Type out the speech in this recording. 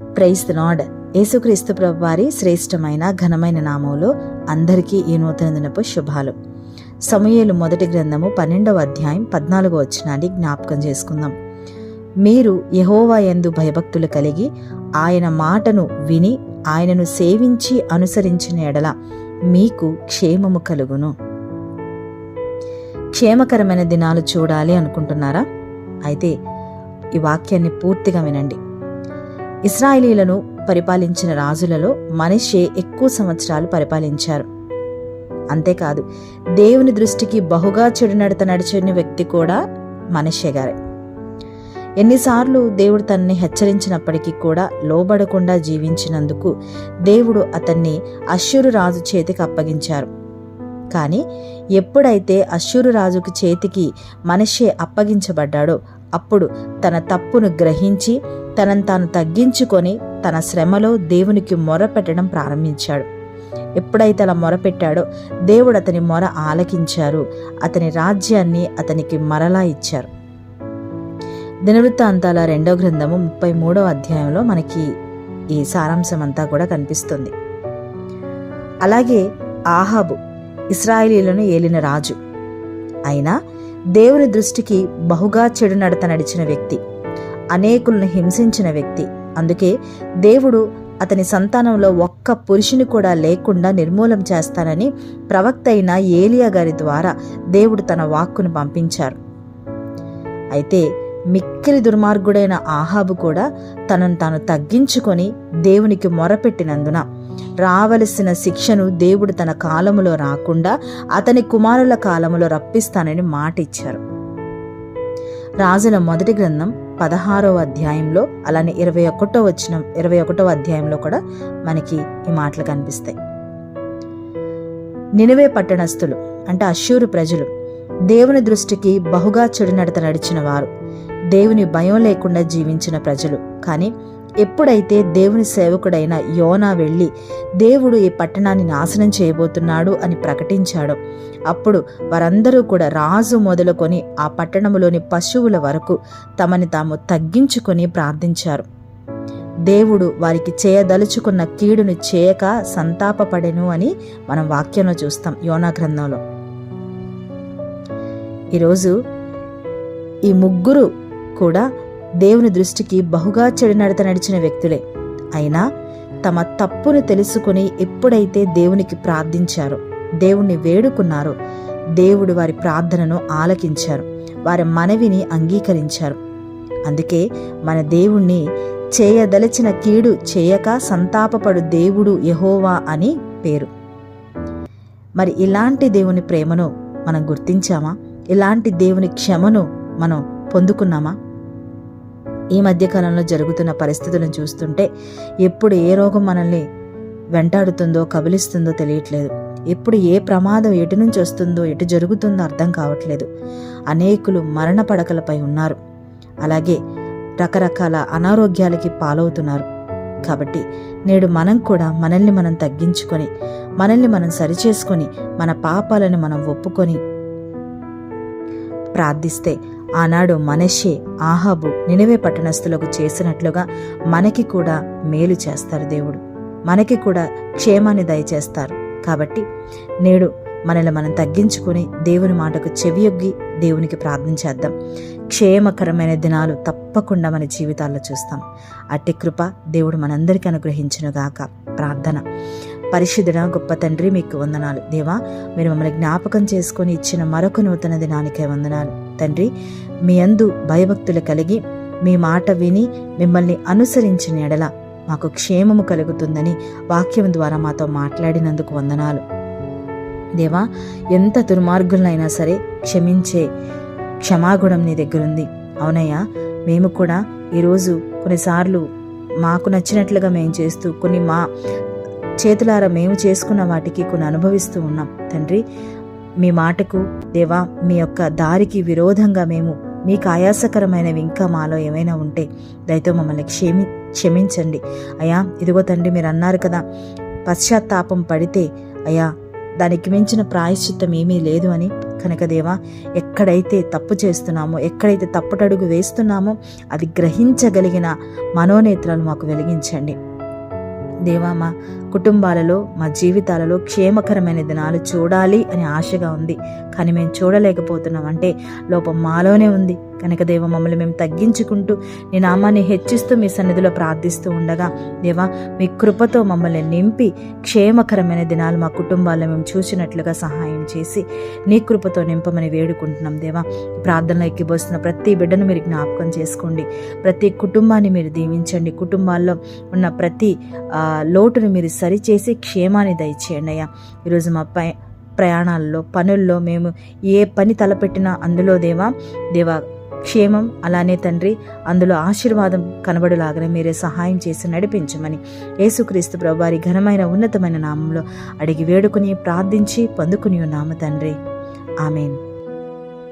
Praise the lord యేసుక్రీస్తు ప్రభు వారి శ్రేష్టమైన ఘనమైన నామంలో అందరికీ ఈ నూతన దినపు శుభాలు. సమయలు మొదటి గ్రంథము పన్నెండవ అధ్యాయం పద్నాలుగో వచనాన్ని జ్ఞాపకం చేసుకుందాం. మీరు యహోవా యందు భయభక్తులు కలిగి ఆయన మాటను విని ఆయనను సేవించి అనుసరించిన ఎడల మీకు క్షేమము కలుగును. క్షేమకరమైన దినాలు చూడాలి అనుకుంటున్నారా? అయితే ఈ వాక్యాన్ని పూర్తిగా వినండి. ఇస్రాయేలీలను పరిపాలించిన రాజులలో మనిషే ఎక్కువ సంవత్సరాలు పరిపాలించారు. అంతేకాదు దేవుని దృష్టికి బహుగా చెడు నడత నడిచిన వ్యక్తి కూడా మనిషే గారే. ఎన్నిసార్లు దేవుడు తనని హెచ్చరించినప్పటికీ కూడా లోబడకుండా జీవించినందుకు దేవుడు అతన్ని అశ్షూరు రాజు చేతికి అప్పగించారు. కానీ ఎప్పుడైతే అశ్షూరు రాజుకు చేతికి మనిషే అప్పగించబడ్డాడో అప్పుడు తన తప్పును గ్రహించి తనను తాను తగ్గించుకొని తన శ్రమలో దేవునికి మొరపెట్టడం ప్రారంభించాడు. ఎప్పుడైతే అలా మొరపెట్టాడో దేవుడు అతని మొర ఆలకించారు. అతని రాజ్యాన్ని అతనికి మరలా ఇచ్చారు. దినవృత్తాంతాల రెండో గ్రంథము ముప్పై మూడో అధ్యాయంలో మనకి ఈ సారాంశం అంతా కూడా కనిపిస్తుంది. అలాగే ఆహాబు ఇస్రాయేలీలను ఏలిన రాజు. అయినా దేవుని దృష్టికి బహుగా చెడు నడత నడిచిన వ్యక్తి. అనేకులను హింసించిన వ్యక్తి. అందుకే దేవుడు అతని సంతానంలో ఒక్క పురుషుని కూడా లేకుండా నిర్మూలం చేస్తానని ప్రవక్త అయిన ఏలియా గారి ద్వారా దేవుడు తన వాక్కును పంపించారు. అయితే మిక్కిలి దుర్మార్గుడైన ఆహాబు కూడా తనను తాను తగ్గించుకొని దేవునికి మొరపెట్టినందున రావలసిన శిక్షను దేవుడు తన కాలములో రాకుండా అతని కుమారుల కాలములో రప్పిస్తానని మాట ఇచ్చారు రాజుల మొదటి గ్రంథం పదహారవ అధ్యాయంలో అలానే ఇరవై ఒకటో వచ్చిన ఇరవై ఒకటో అధ్యాయంలో కూడా మనకి ఈ మాటలు కనిపిస్తాయి. నినివే పట్టణస్థులు అంటే అశ్యూరు ప్రజలు దేవుని దృష్టికి బహుగా చెడునడత నడిచిన వారు. దేవుని భయం లేకుండా జీవించిన ప్రజలు. కానీ ఎప్పుడైతే దేవుని సేవకుడైన యోనా వెళ్ళి దేవుడు ఈ పట్టణాన్ని నాశనం చేయబోతున్నాడు అని ప్రకటించాడో అప్పుడు వారందరూ కూడా రాజు మొదలుకొని ఆ పట్టణంలోని పశువుల వరకు తమని తాము తగ్గించుకొని ప్రార్థించారు. దేవుడు వారికి చేయదలుచుకున్న కీడును చేయక సంతాపపడెను అని మనం వాక్యంలో చూస్తాం యోనా గ్రంథంలో. ఈరోజు ఈ ముగ్గురు కూడా దేవుని దృష్టికి బహుగా చెడునడత నడిచిన వ్యక్తులే. అయినా తమ తప్పును తెలుసుకుని ఎప్పుడైతే దేవునికి ప్రార్థించారో దేవుణ్ణి వేడుకున్నారో దేవుడు వారి ప్రార్థనను ఆలకించారు వారి మనవిని అంగీకరించారు. అందుకే మన దేవుణ్ణి చేయదలచిన కీడు చేయక సంతాపపడు దేవుడు యహోవా అని పేరు. మరి ఇలాంటి దేవుని ప్రేమను మనం గుర్తించామా? ఇలాంటి దేవుని క్షమను మనం పొందుకున్నామా? ఈ మధ్యకాలంలో జరుగుతున్న పరిస్థితులను చూస్తుంటే ఎప్పుడు ఏ రోగం మనల్ని వెంటాడుతుందో కబలిస్తుందో తెలియట్లేదు. ఎప్పుడు ఏ ప్రమాదం ఎటు నుంచి వస్తుందో ఎటు జరుగుతుందో అర్థం కావట్లేదు. అనేకులు మరణ పడకలపై ఉన్నారు. అలాగే రకరకాల అనారోగ్యాలకి పాలవుతున్నారు. కాబట్టి నేడు మనం కూడా మనల్ని మనం తగ్గించుకొని మనల్ని మనం సరిచేసుకొని మన పాపాలను మనం ఒప్పుకొని ప్రార్థిస్తే ఆనాడు మనషే ఆహాబు నినవే పట్టణస్థులకు చేసినట్లుగా మనకి కూడా మేలు చేస్తారు దేవుడు. మనకి కూడా క్షేమాన్ని దయచేస్తారు. కాబట్టి నేడు మనల్ని మనం తగ్గించుకొని దేవుని మాటకు చెవియొగ్గి దేవునికి ప్రార్థన చేద్దాం. క్షేమకరమైన దినాలు తప్పకుండా మన జీవితాల్లో చూస్తాం. అట్టి కృప దేవుడు మనందరికీ అనుగ్రహించినగాక ప్రార్థన. పరిశుద్ధుడ గొప్ప తండ్రి మీకు వందనాలు. దేవా మీరు మమ్మల్ని జ్ఞాపకం చేసుకొని ఇచ్చిన మరొక నూతన దినానికే వందనాలు. తండ్రి మీ అందు భయభక్తులు కలిగి మీ మాట విని మిమ్మల్ని అనుసరించిన ఎడల మాకు క్షేమము కలుగుతుందని వాక్యం ద్వారా మాతో మాట్లాడినందుకు వందనాలు. దేవా ఎంత దుర్మార్గులనైనా సరే క్షమించే క్షమాగుణం నీ దగ్గరుంది. అవునయ్యా మేము కూడా ఈరోజు కొన్నిసార్లు మాకు నచ్చినట్లుగా మేము చేస్తూ కొన్ని మా చేతులారా మేము చేసుకున్న వాటికి కొన్ని అనుభవిస్తూ ఉన్నాం. తండ్రి మీ మాటకు దేవా మీ యొక్క దారికి విరోధంగా మేము మీకు ఆయాసకరమైనవి ఇంకా మాలో ఏమైనా ఉంటే దయతో మమ్మల్ని క్షమి క్షమించండి. అయ్యా ఇదిగో తండ్రి మీరు అన్నారు కదా పశ్చాత్తాపం పడితే అయ్యా దానికి మించిన ప్రాయశ్చిత్తం ఏమీ లేదు అని. కనుక దేవా ఎక్కడైతే తప్పు చేస్తున్నామో ఎక్కడైతే తప్పుటడుగు వేస్తున్నామో అది గ్రహించగలిగిన మనోనేత్రాలు మాకు వెలిగించండి. దేవా మా కుటుంబాలలో మా జీవితాలలో క్షేమకరమైన దినాలు చూడాలి అని ఆశగా ఉంది. కానీ మేము చూడలేకపోతున్నాం. అంటే లోపం మాలోనే ఉంది. కనుక దేవ మమ్మల్ని మేము తగ్గించుకుంటూ నీ నామాన్ని హెచ్చిస్తూ మీ సన్నిధిలో ప్రార్థిస్తూ ఉండగా దేవా మీ కృపతో మమ్మల్ని నింపి క్షేమకరమైన దినాలు మా కుటుంబాల్లో మేము చూసినట్లుగా సహాయం చేసి నీ కృపతో నింపమని వేడుకుంటున్నాం దేవా. ప్రార్థనలో ఎక్కిపోస్తున్న ప్రతి బిడ్డను మీరు జ్ఞాపకం చేసుకోండి. ప్రతి కుటుంబాన్ని మీరు దీవించండి. కుటుంబాల్లో ఉన్న ప్రతి లోటును మీరు సరిచేసి క్షేమాన్ని దయచేయండి అయ్యా. ఈరోజు మా పై ప్రయాణాల్లో పనుల్లో మేము ఏ పని తలపెట్టినా అందులో దేవా దేవా క్షేమం అలానే తండ్రి అందులో ఆశీర్వాదం కనబడులాగానే మీరే సహాయం చేసి నడిపించమని యేసుక్రీస్తు ప్రభువారి ఘనమైన ఉన్నతమైన నామంలో అడిగి వేడుకుని ప్రార్థించి పొందుకుని ఉన్నాము తండ్రి. ఆమెన్.